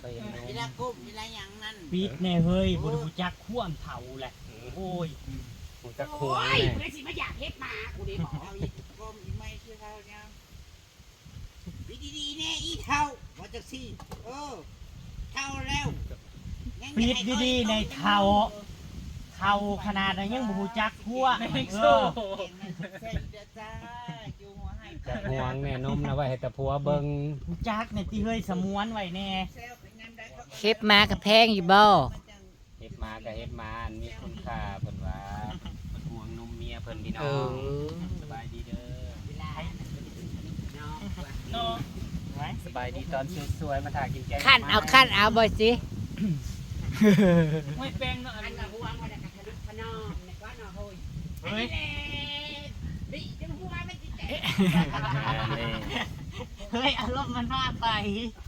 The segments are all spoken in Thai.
ไปเห็นนเวมลาก้มเวลาหยังนั่นปิดแน่เฮ้ยบ่รู้จักข่วมเฒ่าแหละ โอ้ยกูจะขโอ้วงยแน่กูได้สิมาอยากเฮ็ดมากูได้บอกเอาอีกก้มอีกไม่คือเขาเนี่ยวิดีๆแน่อีเท่าว่าจักซี่เออเท่าแล้วยังปิจะดให้ดีๆในเฒ่าเฒ่าขนาดนั้นยังบ่รู้จักข่วมเออเก่งนะเส้นเด้อจ้าอยู่หัวให้จะขวงแน่นมนะไว้ให้แต่ผัวเบิ่งรู้จักในที่เฮ้ยสมวนไว้แน่แซวไปงานใดขาก็ เฮ็บมากับแพงอยู่บ่มันจังเฮ็ดมาก็เฮ็ดมาอันมีคุณค่าเพิ่นว่าเพิ่นห่วงนมเมียเพิ่นพี่น้เอองอสบายดีเด้อเวลาเนาะเนาะไว้สบายดีตอนสวยๆมาถ่ายกินแกงขั้นเอาขั้นเอาบ่สิไม่แป้งเนาะอันอันนี้น่ะหัวมันจะกระทะลุพนอมเนี่ยก็น่ะเฮ้ยเฮ้ยดิจังหัวมันสิแตกนี่เฮ้ยอารมณ์มันว่าไปต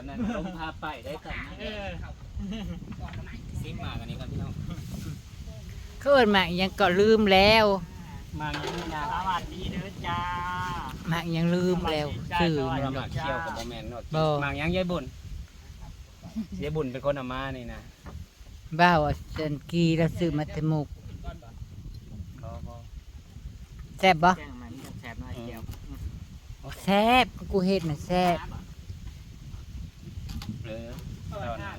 อนนั้นลมพาไปได้ตอนนั้นเออซิมมากันนี้ก่อนพี่น้องเขาเอิ้นมาอิหยังก็ลืมแล้ว มาอย่างนี้นะสวัสดีเด้อจ้ามาอิหยังลืมแล้วชื่อมามันมาเคี่ยวกับบ่แม่นเนาะบ่ มากยังยายบุญยายบุญเป็นคนเอามานี่นะบ้าวอะเซนกีแล้วซื้อมาแต่หมุกบ่บ่แซ่บบ่แจ้งมันแสบหน่อยเดียวแซ่บกูเฮ็ดน่ะแซ่บเออ ตอนนั้น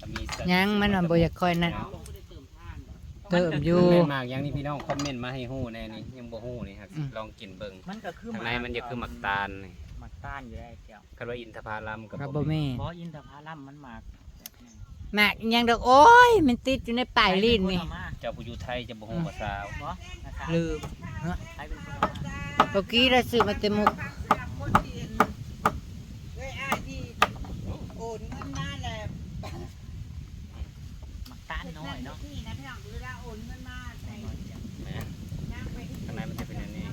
จะมีสัตว์ยังมันว่าบ่อยากค่อยนั่นบ่ได้เติมท่านบ่เติมอยู่แม่นมากยังนี่พี่น้องคอมเมนต์มาให้ฮู้แน่นี่ยังบ่ฮู้นี่ครับอืม ลองกินเบิ่งมันก็คือข้างในมันจะคือหมักตาลนี่หมักต้านอยู่ได้เดียวคันว่าอินทผลัมกับครับบ่บ่แม่นแม่เพราะอินทผลัมมันหมักแบบนี้มากอิหยังดอกโอ้ย มันติดอยู่ในปลายลิ้นนี่ เจ้าผู้อยู่ไทยจะบ่ฮู้ภาษาบ่นะครับลืมใครเป็นคนเอามาเมื่อกี้เราซื้อมาแต่หมุก คนที่เห็นเว้ยอ้ายที่โอ นเงินมาแล้วหมักต้านน้อยเนาะนี่นะพี่น้องเวลาโอนเงินมาใส่แม่นนั่งไปที่ข้างในมันจะเป็นอันนี้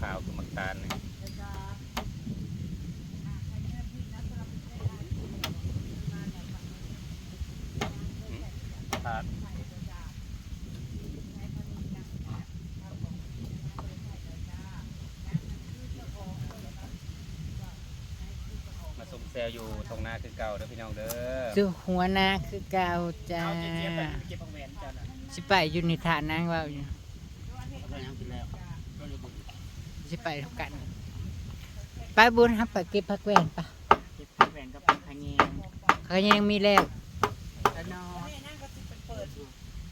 ขาวๆคือหมักตาลนี่แล้วก็อ่าใครเงินพี่นะสำหรับผู้ใช้งานที่โอนเงินมาแล้วก็ทาดมาสมแซวอยู่ตรงหน้า คือเก่าเด้อพี่น้องเด้อซื้อหัวหนาคือเก่าจ้าเอาเจี๊ยบๆไปเจี๊ยบผักแหวนจ้าน่ะสิไปอยู่ในฐานนางเว่าอยู่เอาไปยังกินแล้วก็เลยบุกสิไปทำกัน ไปบุญครับไปเก็บผักแหวนปะเจี๊ยบผักแหวนกับผักขะแยงเขายังมีแล้วแล้วนอแม่นั่งก็สิไปเปิด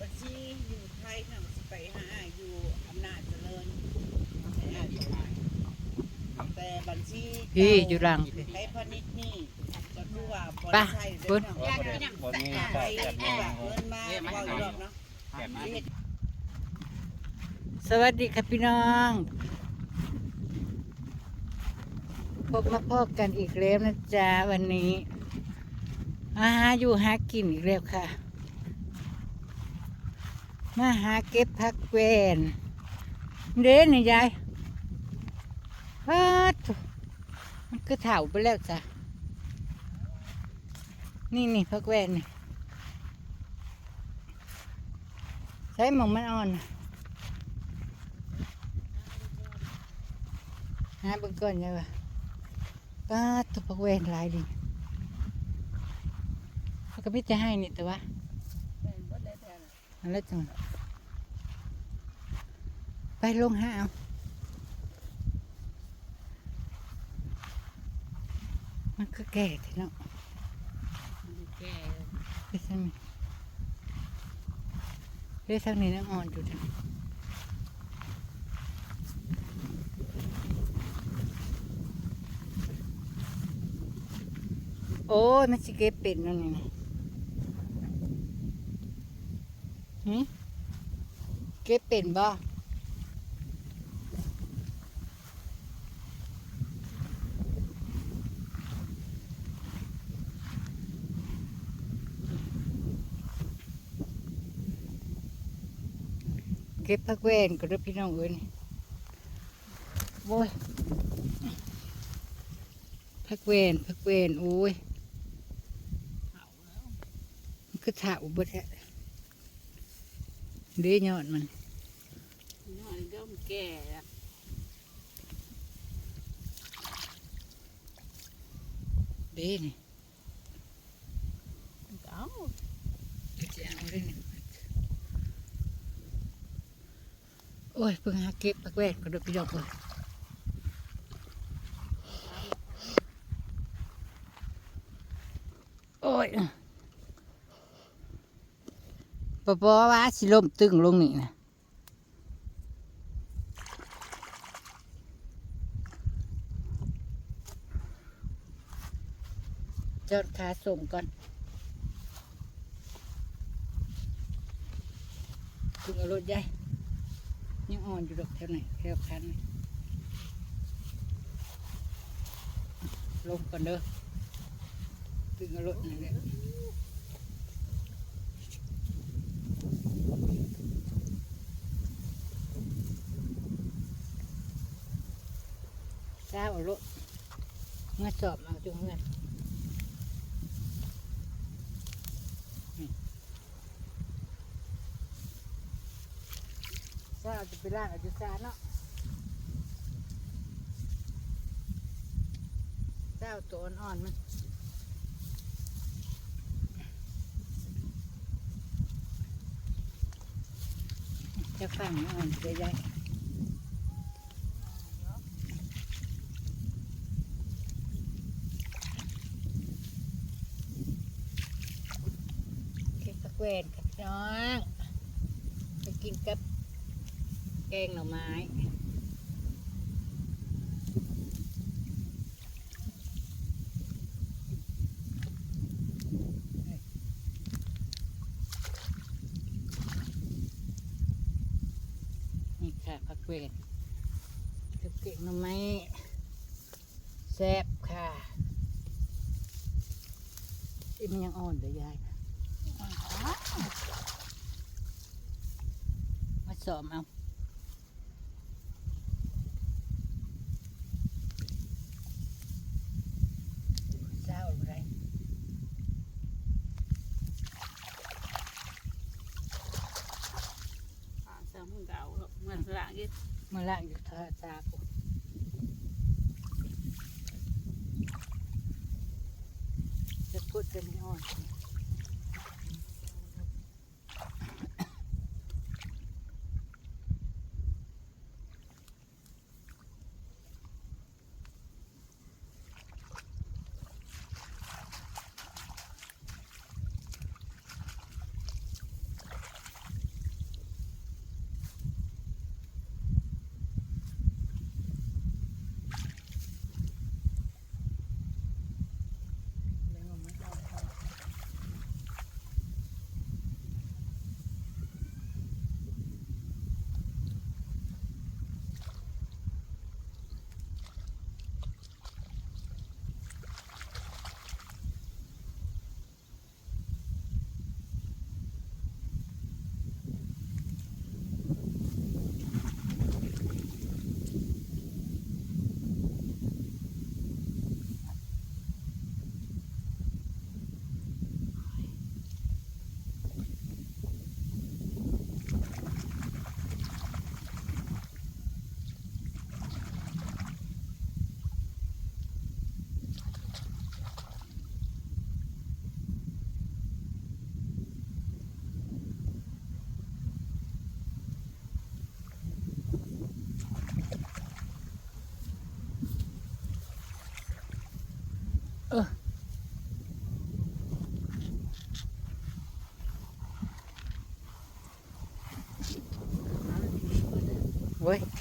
บัญชีอยู่ไทยน่ะสิไปหาอยู่อำนาจเจริญให้อ้ายไปหาแต่บัญชีพี่อยู่หลัง ไทยพาณิชย์นี่ก็คือ ว่าบ่ได้ใช้เด้อว่าบ่ได้บ่มีเนาะฝาไปแบบนี้งินมาเว้าอยู่รอบเนาะแบบนี้ สวัสดีครับพี่น้องพบมาพบกันอีกแล้วนะจ๊ะวันนี้มาหาอยู่หากินอีกแล้วค่ะ มาหาเก็บผักแวนเด้นี่ยายพัดมันคือเถาไปแล้วจ้ะ นี่นี่ผักแหวนนี่ใช้หมองมันอ่อนนะหาเบิ่งก่อนยังวะป้าตุกเวนหลายดิเขาก็พิจะให้นี่แต่ว่าอันละจังไปลงหาเอามันก็แก่ทีเนาะ ไปทางนี้เรื่องทางนี้น้ำอ่อนอยู่ทางโอ้ยมันสิเก็บเป็นนั่นนี่นะหึเก็บเป็นบ่ เก็บผักแวนก็ได้อพี่น้องเอ้ยนี่โอ้ยผักแวนผักแวนโอ้ยมันคือถาอุบแท้เด้ยอดมันน้อยก็แก่แล้วดีนี่เอ้าจะเอาเลยนี่ โอ้ยเพิ่งหาเก็บปักแวดก็เดกพี่ดอกเลยโอ้ยปะปอว่าสิลมตึงลงนี่นะจอดขาส่งก่อนถึงเอารถใหญ่ ยังอ่อนอยู่ดอกแถวไหนแถวคันลงก่อนเด้อถึงรถนี่นแหละเช้าเอารถเมื่อสอบเอาจังเมื่อ เช้าจะไปล่างอาจจะซาเนาะเช้าตัวอ่อนๆมันจะฟังอ่อนใหญ่เค้กตะแกวนกับน้องไปกินกับ กงหน่อไม้นี่ค่ะผักเวนกับแกงหน่อไม้แซ่บค่ะอีมันยังอ่อนเดี๋ยวยายมาสอมเอา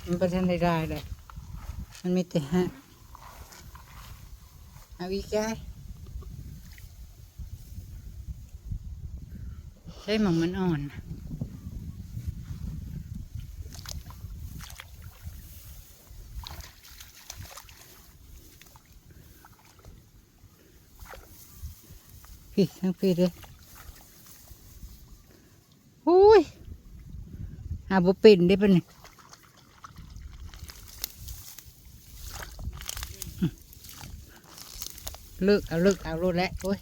มันประทันได้ได้เลย มันมีแต่ฮะเอาอีกไกใช่หมองมันอ่อนพี่ทั้งพี่เลยอุ้ยหาบุป็นได้ปะเนี่ย เลิกเอาเลิกเอาโลดแล้วโอ้ย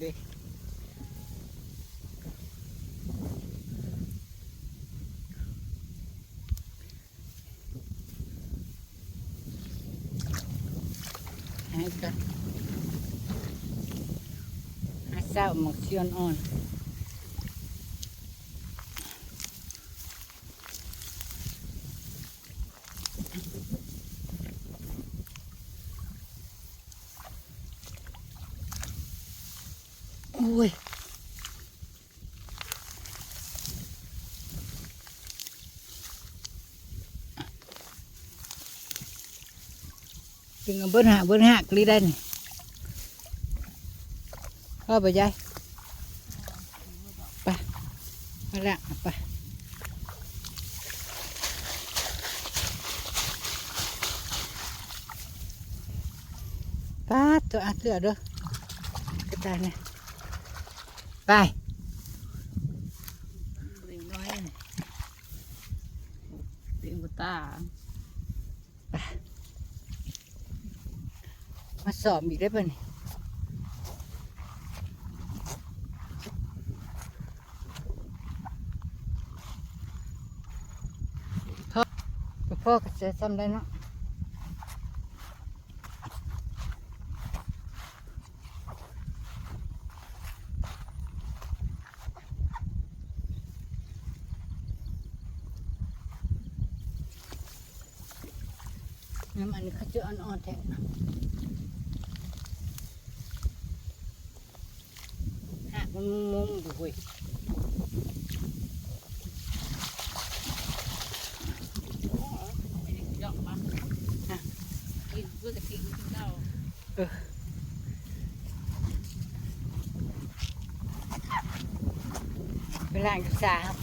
เด็ก หาเศร้าหมกเชียนอ่อนโอ้ย จึงเอาเบิ้ลหาเบิ้ลหักลีได้นี่พ่อไปยายไปมาละไปป้าด ตัวอัดเสือเด้อกระตายเนี่ยไปเล็กน้อยเสียงบุตามาสอบอีกได้ป่ะนี่พ่อพ่อก็จะทำได้เนาะน้ำมันเขาจะอ่อนๆ แทนหักมันมุมอยู่เว้ยยอกมากินเพื่อจะกินข้าวเวลาอยู่สาครับ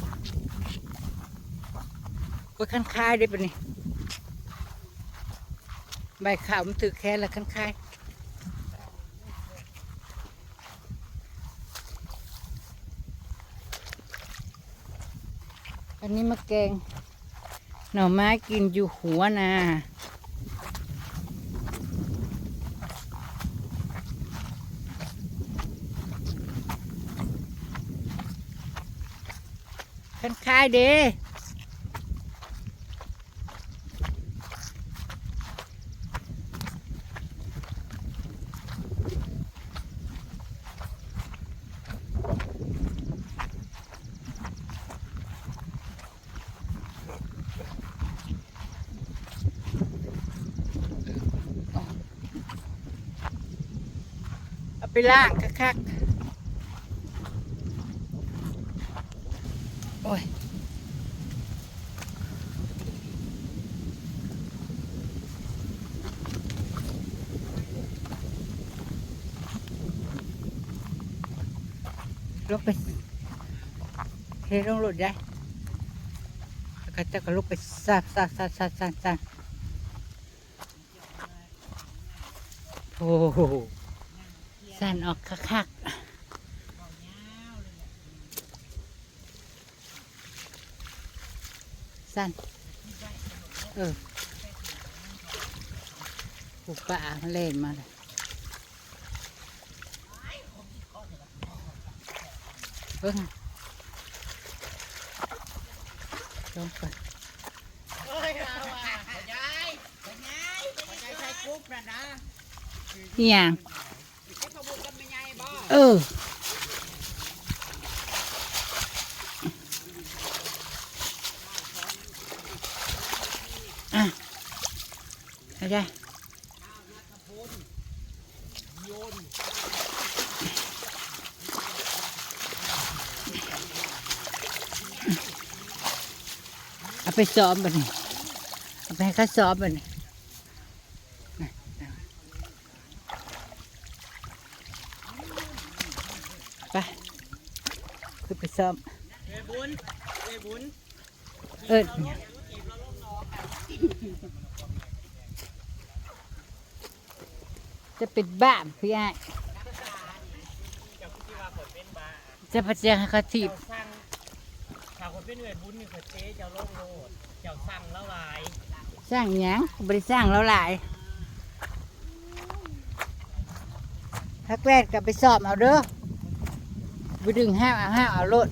ก็คันคายได้ปะนี่ ใบขาวมันถือแค่ละคันคายอันนี้มะแกง หน่อไม้กินอยู่หัวนาคันคายเด้ ล่างคักๆโอ้ยลุกไปเฮ้ยต้องหลุดได้ก็จะกลุกไปซาบซาบซาบซาบซาบโอ้โห สั่นออกคักๆสั่นเออผูป่าเล่นมาเลยเบิ่งลงไปเอ้ยเอาอะยายยายยายใช้กรุ๊ปนะนะนี่ย เออ อะเอาได้เอาไปซ้อมบันนี้เอาไปให้เขาซ้อมบันนี้ไปคือไป ซ้อมเอ้บุญเอ้บุญเอิ้นจะเป็นบ้าพี่ไอ้ายเจ้าคิดว่าคนเป็นบ้าจะพะเจียงให้เขาถีบเจ้าสั่งถ้าคนเป็นเอ้บุญนี่เขาเจ๊เจ้าโลกโลดเจ้าสั่งแล้วหลายสร้างหยังบริสร้างแล้วหลายถ้าแกล้งกลับไปสอบเอาเด้อ ไปดึงห้าวเอาห้าวเอาโลด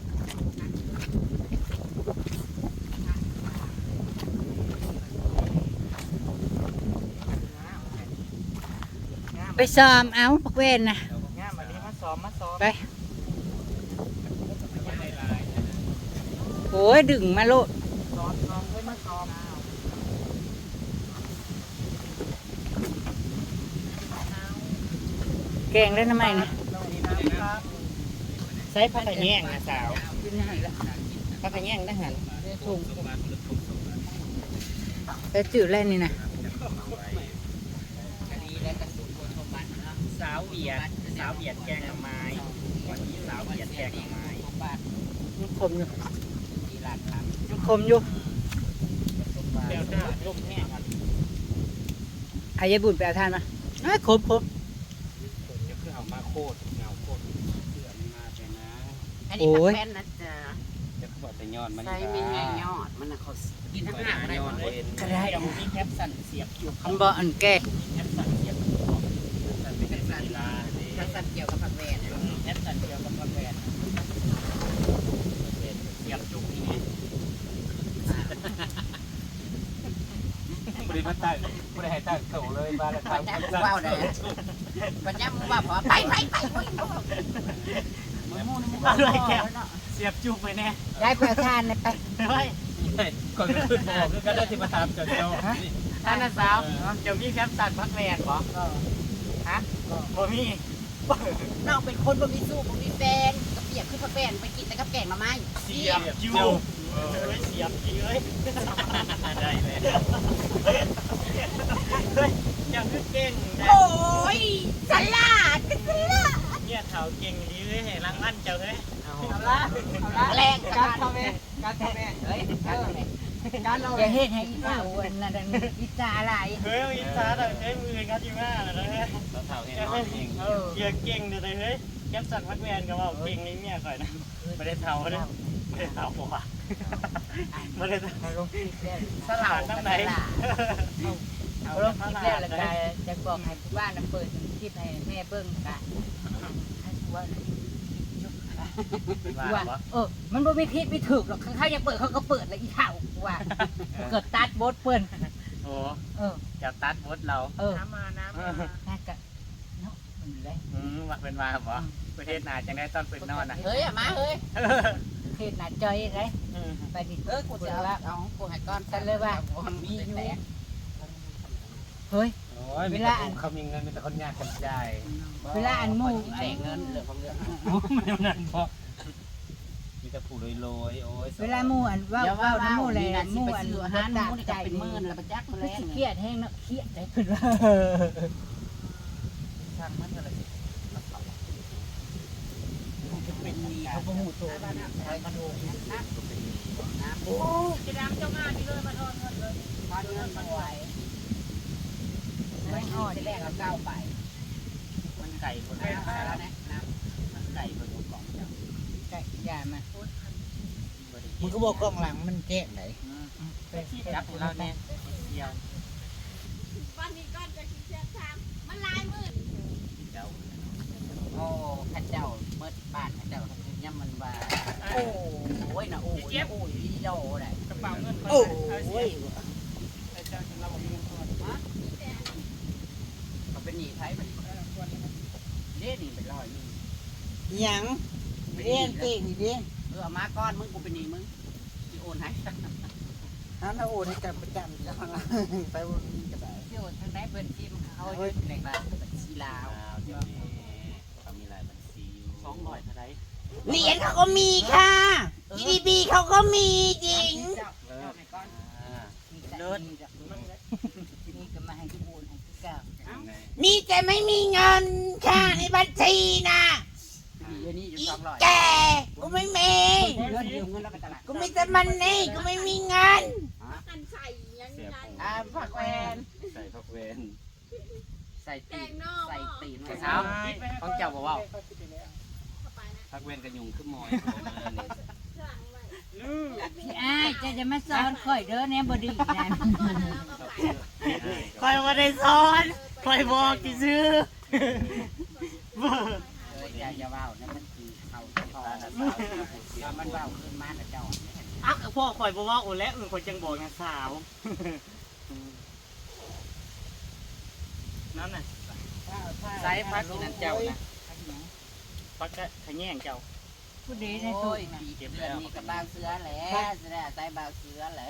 ไปซ้อมเอาพักเวนนะงามอันนี้มาซ้อมมาซ้อมไปโอ้ยดึงมาโลดซ้อมซ้อมเฮ้ยมาซ้อมแกงได้ทำไมนะ ใช้ผ้าขยงนะสาวกินให้ละผ้าขยงได้หันถุงแต่จืดแล้วนี่นะสาวเวียดสาวเวียดแกงหน่อไม้วันนี้สาวเวียดแกงหน่อไม้มันคมอยู่มันคมอยู่เปรี้ยวหน้าลมแห้งอันอายายบุญไปเอาทานมาเอ้ยครบครบเดี๋ยวคือเอามาโคตรเงาโคตรเสื่อมมาแต่นะ อันนี้ผักแป้นนะจ๊ะเดี๋ยวเขาบอกแต่ยอดมันใส่ไม่ไงยอดมันน่ะเขากินทั้งหน้าอะไรยหอมดดเลยเห็นก็ได้เดี๋ยวมีแคปสันเสียบอยู่มันบ่อันแก่แคปสันเสียบอยู่แคปสันเป็นสันลามันสันเกี่ยวกับผักแป้นแคปสันเกี่ยวกับกาแฟเสียบจุกนี้บริษัทตั้งบริษัทตั้งโถเลยมาแล้วคปัรับญญามึงว่าเลยปัญญามึงว่าพอไปไปไป ไปมึงมูนมึงอร่อยแคปเสียบจุกไปแน่ยายไปเอาทานเลยไปเฮ้ยก่อนขึ้นบอกก็ได้ที่มาทำจนโตท่านน่ะสาวเดี๋ยวมีแคปสันพักแวนบ่ฮะบ่มีน้องเป็นคนบ่มีสู้บ่มีแฟนก็เปียกขึ้นผักแป้นไปกินแต่กับแกงมาไม้เสียบอยู่เอ้ยเสียบจริงเอ้ยได้เลยเฮ้ยยังคือเก่งนะโอ้ยสลัดสลัด เนี่ยเถาเก่งดีเลยให้รางวัลเจ้าเฮ้ยแรงการทำเองการทำเองเฮ้ยการทำเองการเราอย่าเฮ็ดให้อีสาวอันนั้นอันนี้อีสาอะไรเฮ้ยอินซาแต่เฮ้ยมือเขาจีมาเลยเฮ้ยเราเท่าเห็นน้องเองเออเกียเก่งเลยเฮ้ยแก๊ปสันพักแวนก็ว่าเก่งนี่เนี่ยก่อนนะไม่ได้เท่าเลยไม่ได้เท่าว่ะไม่ได้เท่าลงคลิปแล้วสลัดน้ำไหนเอาลงคลิปแล้วแล้วก็จะบอกให้ผู้บ้านน่ะเปิดคลิปให้แม่เบิ่งกัน ให้ผู้ว่าน่ะว่าเออ มันบ่มีผิดไม่ถูกหรอกเขาอยากเปิดเขาก็เปิดแล้วอีเท่าว่าเกิดตัดบดเปิ้นโอ้เออจะตัดบดเรา เออน้ำมาน้ำมาน่าจะเนาะมันเลยอืมว่าเป็นมาครับวะประเทศนาจังได้ตอนเป็นนอนนะเฮ้ยอะมาเฮ้ยเทศน่ะจอยไงไปดิเออกูจะเอาเอากูให้ก้อนมีอยู่เฮ้ย โอ้ยเวลาเขามีเงินมีแต่คนยากคนใจเวลาอันหมู่แจกเงินเหลือของเรื่องไม่นั่นเพราะมีแต่ผู้โรยๆโอ้ยเวลาหมู่อันเว่าเดี๋ยวเว่าว่าน้ำหมู่เลยนี่นะหสิมู่ไปอันซื้ออาหารตามูนี่ก็เป็นหมื่นแล้วไปจักคือแล้วสิเครียดแห้งเนาะเครียดได้เพิ่นว่าช่างมันอะไรเป็นหนี้เขาบ่ฮู้ตัวใช้กระดูกน้ำโอ้จะดำเจ้ามาที่เลยมาทอนเงินเลยพอเงินมันไหว ไม่ห่อที่แรกเราเก้าไป มันไก่คนน้ำแล้วนะน้มันไก่คนกล่องจังใช่ยามามันก็บอกกล้องหลังมันแจ้งไหนจับเราเนี่ยเดียววันนี้ก่อนจะคิดเชียร์ทางมันลายมืดเจ้าำโอ้ข้าเจ้าเมื่อบ้านข้าเจ้าย่ำมันว่าโอ้ยนะโอ้ยโอ้ยลีโลได้กระเป๋าเงินโอ้ย เจ้าเราบอกมีเงินทอน เขาเป็น หนีไทยมันเล่นหนีเป็นร้อยนี่หยังเรียนเก่งอีเด้เออมาก้อนมึงกูเป็นหนีมึงที่โอนให้อันน่ะโอนให้กันประจำจังล่ะไปบ่มีก็ได้ที่โอนทางไหนเป็นที่มันเขาอยู่ในบ้านเป็นชีลาวอ้าวเดี๋ยวนี้เขามีหลายบัญชีอยู่สองร้อยเท่าไรเหรียญเขาก็มีค่ะ GDP เขาก็มีจริงเลิกอ่า เลิศนี่ก็มาให้กูโอนให้กูเก้ายังไงมีแต่ไม่มีเงินค่ะในบัญชีนะเดี๋ยวนี้อยู่อีสองร้อยแกกูไม่มีเงินยืมเงินแล้วไปตลาดกูมีแต่มันนี่กูไม่มีเงินกันใส่ยังเสียไงผมอ่าผักแวนใส่พักเวนใส่แกตีนงนอกใส่ตีนเช้าเช้าของเจ้าบอกว่าเข้าไปนะพักเวนกันยุงขึ้นมอย พี่อ้ายจะจะมาสอนข่อยเด้อเนี่ยบดีนะก่อนแล้วก็ไปคอยมาได้ซ้อนคอยบอกที่ซื้อเอออย่าอย่าว่าวนะมันคือเขาทอถ้ามันว่าวขึ้นมากับเจ้าอะพ่อคอยบอกว่าโอ้แล้วอื่นคนจังบอกนะสาวนั่นน่ะไซส์พักอีนั่นเจ้านะปักกะขะแย่งเจ้า ผู้ดีในโอ้ตู้ยนะเดือนนี้กับบางเสือแหละจะได้ไซส์บางเสือแหละ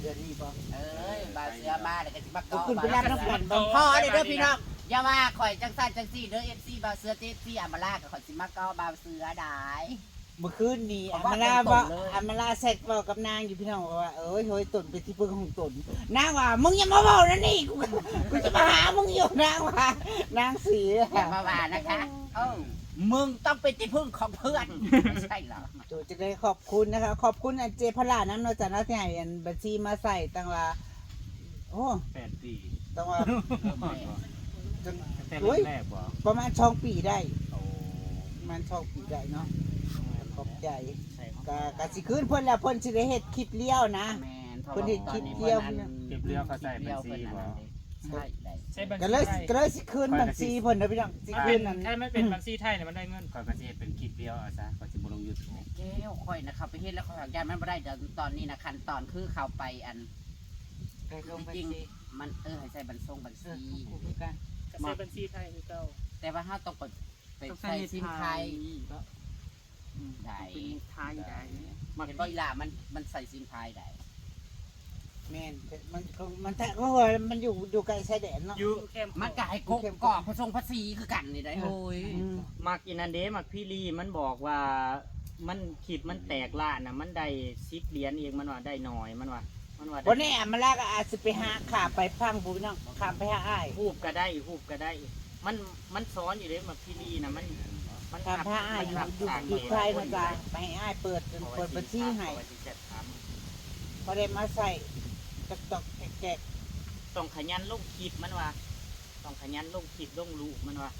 เดือนนี้บ่เอ้ยบางเสือมาเดี๋ยวก็จะมาก็เกาะขึ้นไปรับน้ำฝนบ่พอเด้อเด้อพี่น้องอย่าว่าข่อยจังซั่นจังซี่เด้อ FC บางเสือเจซี่อามาลากับข่อยสิมาเกาะบางเสือได้ เมื่อคืนนี้อามาลาบ่อามาลาเสร็จบ่กับนางอยู่พี่น้องว่าเอ้ยเฮ้ยตนเป็นที่พึ่งของตนนางว่ามึงอย่ามาเว้านั่นนี่กูกูจะมาหามึงอยู่นางว่านางสีอย่ามาว่านะคะเอ้า มึงต้องเป็นที่พึ่งของเพื่อนไม่ใช่เหรอ จูจะได้ขอบคุณนะคะ ขอบคุณอันเจพลาน้ำเนอจากนักที่ให้อันบัญชีมาใส่ตั้งว่าโอ้แปดปีตั้งว่าจนแต่โอ้ยแรกบ่ประมาณช่องปีได้ โอ้ประมาณช่องปีได้เนาะขอบใจใช่ครับกะกะสิคืนเพิ่นแล้วเพิ่นสิได้เฮ็ดคลิปเลี้ยวนะ แมนเพราะคนว่าที่ตอนนี้คิดเดียวพิ่นอันเก็บเรื่องเขาใส่บัญชีบ่ ใช่ได้ใช่บัญก็ชีเลยไทยก็เลยสิคืนบัญชีเพิ่นเด้อพี่น้องสิถ้าคืเป็นนนั่นถ้าไม่เป็นบัญชีไทยเนี่ยมันได้เงิน คอยก็สิเฮ็ดเป็นคลิปเดียวเอาซะก็สิบ่ลง YouTube แก้วค่อยนะครับไปเฮ็ดแล้วเขาอยากยานมันบ่ได้เดี๋ยวตอนนี้นะขั้นตอนคือเขาไปอัน ไปลงบัญจริงชีๆมันเออให้ใส่บัญชงบัญเอชีอกูคือกันก็ใช้บัญชีไทยคือเก่าแต่ว่าถ้าต้องกดไปใส่ซิมไทยได้ไทยได้ มันก็อีหล่ามันมันใส่ซิมไทยได้ แม่นมันก็มันถ้าก็ว่ามันอยู่อยู่ไกลชายแดนเนาะ อยู่มันก็ให้กบกอกผสมภาษีคือกันนี่ได้โอ้ยอืมมักอินันเดมักพี่ลีมันบอกว่ามันขีดมันแตกล้านน่ะ มันได้สิบเหรียญเองมันว่าได้น้อยมันว่ามันว่าวันนี้อามาลาก็อาจสิไปหาขาไปพังบุญน้องขาไปหาอ้ายฮูบก็ได้ฮูบก็ได้ มันมันซ้อนอยู่เลยมักพี่ลีนะมันมันขาไปหาอ้ายอยู่อยู่อยู่ไทยนะจ๊ะไปให้อ้ายเปิดเปิดบัญชีให้เอาไว้ที่จะทพอได้มาใส่ ตอกตอกแกะำต้องขยันลงคลิปมันว่าต้องขยันลงคลิปลงรูปมันว่า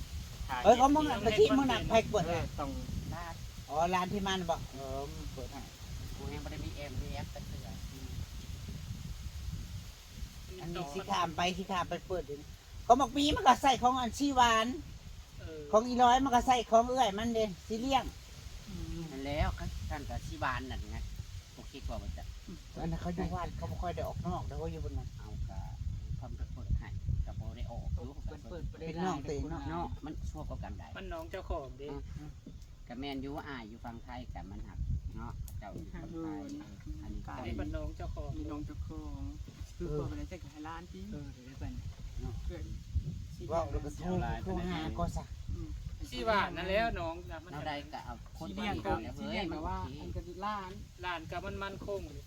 ถ่เอ้ยเขามึงน่ะบัญชีมึงน่ะใครเปิดเอให้อต้องลาดอ๋อร้านที่มันบอกเออมันเปิดให้กูยังไม่ได้มีเอ็มพีเอฟแต่เสืออันนี้สิขามไปสิขามไปเปิดดิเขาบอกมีมันก็ใส่ของอันชีหวานเออของอีร้อยมันก็ใส่ของเอื้อยมันเด้สิเลี้ยงนั่นแล้วกันกับชิบานนั่นไงโอเคกว่ามันจะ อันนั้นเขาอยู่บ้านเขาไม่ค่อยได้ออกนอกแล้วเขาอยู่บนนั้นเอากับความเปิดให้กับโบได้ออกรู้กับเปิดเป็นน้องตัวเองเนาะเนาะมันชั่วก็กันได้มันน้องเจ้าของเด้กับแมนยูอายอยู่ฟังไทยกับมันหักเนาะเจ้าอยู่ฟังไทยอันนี้ก็อันเป็นี้นมันน้องเจ้าของมีน้องเจ้าของคือเปิดไปได้แต่ขายร้านที่เออเดี๋ยวได้ไปว่าเราก็โทรโทรหาก็ซะชื่อว่านั่นแล้วน้องนะมันเราได้ก็เอาคนที่มาเลี้ยงอีกก็แล้วที่เฮ้เลี้ยยงมัแบนบว่าว่าอันก็ร้านหลานกับมันมันคงเลย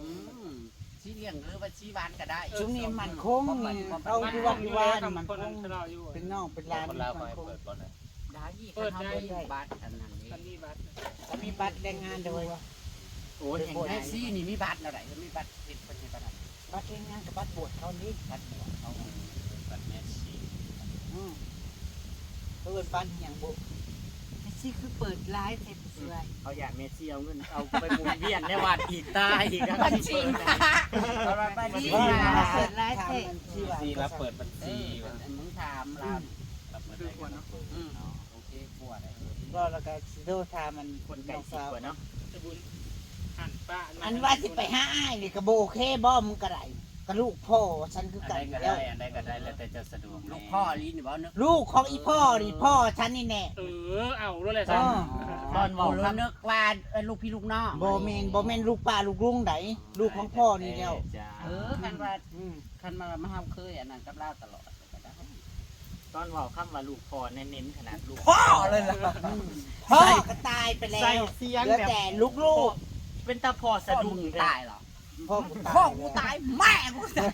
อันผู้น้ออืงมชี้เลี้ยงหรือว่าชี้บ้านก็ได้ช่วงนี้มันคงเขาอยู่วันอยู่วันมันคนคนั้นงเราอยู่เป็นน้องเป็นร้านคนลาวเขาให้เปิดบ่ได้ได้ยี่ก็ทำได้บ้านอันนั้นมันนี่มีบัตรเขามีบัตรแรงงานด้วยโอ้ยโอ้ยซี่นี่มีบัตรอะไรมีบัตรติดคนในบ้านบัตรแรงงานกับบัตรบวชเขานี้บัตรบวชเขาบัตรแม่ชีอืมเปิดบัตรอย่างบุที่คือเปิดร้านเสร็จสวย เอาอย่างเมซี่เอาเงินเอาไปหมุนเวียนในวัดอีกตายอีกนะบัญชีมาบัญชีว่ามามาเปิดร้านเทที่ว่าชีรับเปิดบัญเอชีอว่ามึงถามเรารับเปิดได้กันเนาะอืมโอเคปวดเลยก็แล้วก็สิโดทามันคนไก่น้องสิบสาวกว่าเนาะจะบุญหันป้าอันว่าสิไปหาอ้ายนี่ก็บ่โอเคบ่มึงก็ได้ ก็ลูกพ่อฉันคืออันกันใดอก็ยู่แล้วได้อันใดก็ได้แล้วแต่จะสะดวกลูกพ่อลิ้นบ่นึกลูกของอีพ่อนี่พ่อฉันนี่แน่ เออ เอาแล้วแหละอ๋อ ตอนบบออกกคครัรับบนึกว่าลูกพี่ลูกน้องบ่แม่นบ่แม่นลูกป้าลูกลุงไดลูกของพ่อนี่แล้วจ้าเออคันว่าอืมคันมามาห้ามเคยอันนั้นกับเล่าตลอดตอนบอกคำว่าลูกพ่อเน้นๆขนาดลูกพ่อเลยล่ะอืมพ่อก็ตายไปแล้ใส่วเสียงเหลือแบบแต่ลูกลูกเป็นตาพ่อสะดุ้งตายเหรอ พ่อกูตายพ่อกูตายแม่กูตาย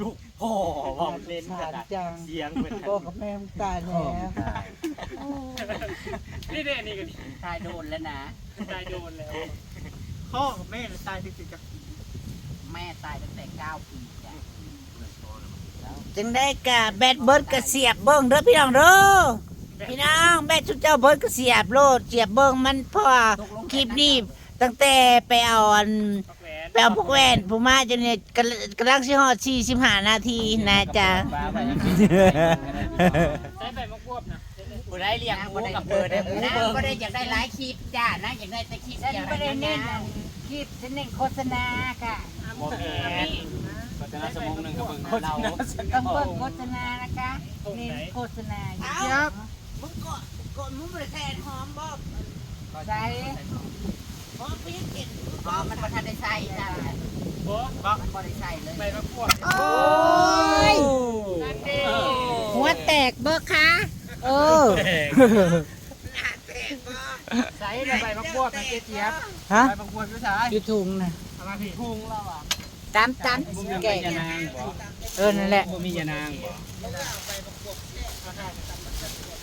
ลูกพ่อบอกเล่นขสารนาดจังเสียงเป็นพ่อกับแม่มึงตายแล้วนี่เด้นี่ก็ตายโดนแล้วนะตายโดนแล้วพ่อกับแม่ตายติดกับแม่ตายตั้งแต่9ปีจ้ะจึงได้กะแบดเบิร์ดกะเสียบเบิ้งเด้อพี่น้องเด้อพี่น้องแบดชุดเจ้าเบิร์ดกะเสียบโลดเสียบเบิ้งมันเพราะว่าคลิปนี้ตั้งแต่ไปเอาอันปักแหวน ไปเอาพวกแว่นผู้มาจนเนี่ยกำลังกำลังสิฮอด45นาทีนะจ๊ะบ้าไปยังมีใช้ใบมะกรูดนะผู้ได้เลี้ยงหมูกับเปิดได้หมูนะเบิก็กได้อยากได้หลายคลิปจ้านะอยากได้แต่คลิปฉันเดียวไม่ได้เน้นนะคลิปฉันเน้นโฆษณาค่ะโมเมนก็แต่ละชั่วโมงหนึงก็เบิ่งเราต้องเบิ่งโฆษณานะคะนี่โฆษณาอยู่เจี๊ยบมึงกดกดมึงบริแทนหอมบ่ใส่หอมพี่เก็ บอ๋อมันบ่ทันได้ใส่จ้ะโอ้มันบ่ได้ใส่เลยใบมะกรูดโอ้ยหัวแตกเบิกคะเออใส่ใบมะกรูดมันเจี๊ยบฮะใบมะกรูดผู้ชายอยู่ถุงนะเอามาพี่พุงเราอะตามตามบ่มีแก่ยานางบ่เออนั่นแหละบ่มียานางบ่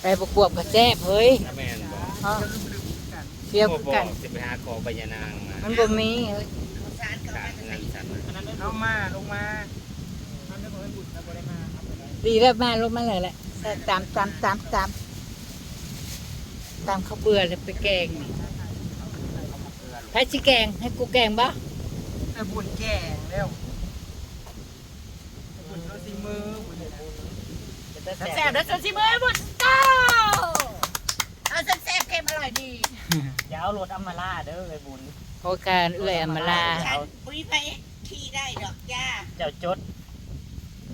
ไปประกวบกับแซ่บเฮ้ยแม่นบ่อ๋อ เฟี้ยวบ่คือบ่กันสิไปหาของใบยานางมามันบ่มีเฮ้ยขาดเงินฉันน่ะอันนั้นลงมาลงมาอันนั้นบ่ให้บุญแล้วบ่ได้มาเอาไปเลยดีแล้วมาลงมาเลยแหละตามตามตามตามตามข้าวเบื่อเลยไปแกงนี่ให้ชิแกงให้กูแกงบ่ไอ้บุญแก่เร็วไอ้บุญโดนสีมือบุญแซ่บแล้วจนสิมื้อบุญเจ้าเอาแซ่บๆเค็มอร่อยดีอย่าเอารถอัมมาล่าเด้อไอ้บุญโครงการเอื้อยอำมาลาฉันปุ้ยไปขี่ได้ดอกจ้า เจ้าจด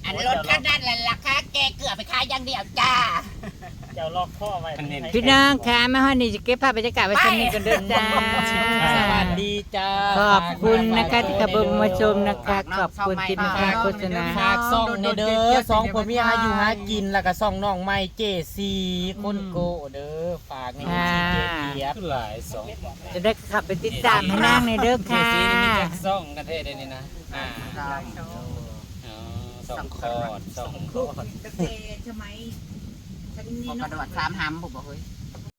อันรถคันนั้นแหละราคาแกเกือบไปขายอย่างเดียวจ้า เจ้าลอกข้อไว้พี่น้องค่ะมาฮอดนี่จะเก็บภาพบรรยากาศไว้ชั้นนี้กันเด้อจ้าสวัสดีจ้าขอบคุณนะคะที่กระเบิงมาชมนะคะขอบคุณที่มาฟังโฆษณาฝากซ่องในเด้อสองผัวเมียหาอยู่หากินแล้วก็ซ่องน้องใหม่เจซีคนโกเด้อฝากในบัญชีเจเกียบคือหลายสองจะได้ขับไปติดตามให้นางในเด้อเจค่ะซีนี่มีจักซ่องกันเทศได้นี่นะอ่าอ๋อสองคอร์ดสองคอร์ดกระเตใช่ไหมฉั นนี่พอกเนาะระโดดสามหำผมบอกเฮ้ย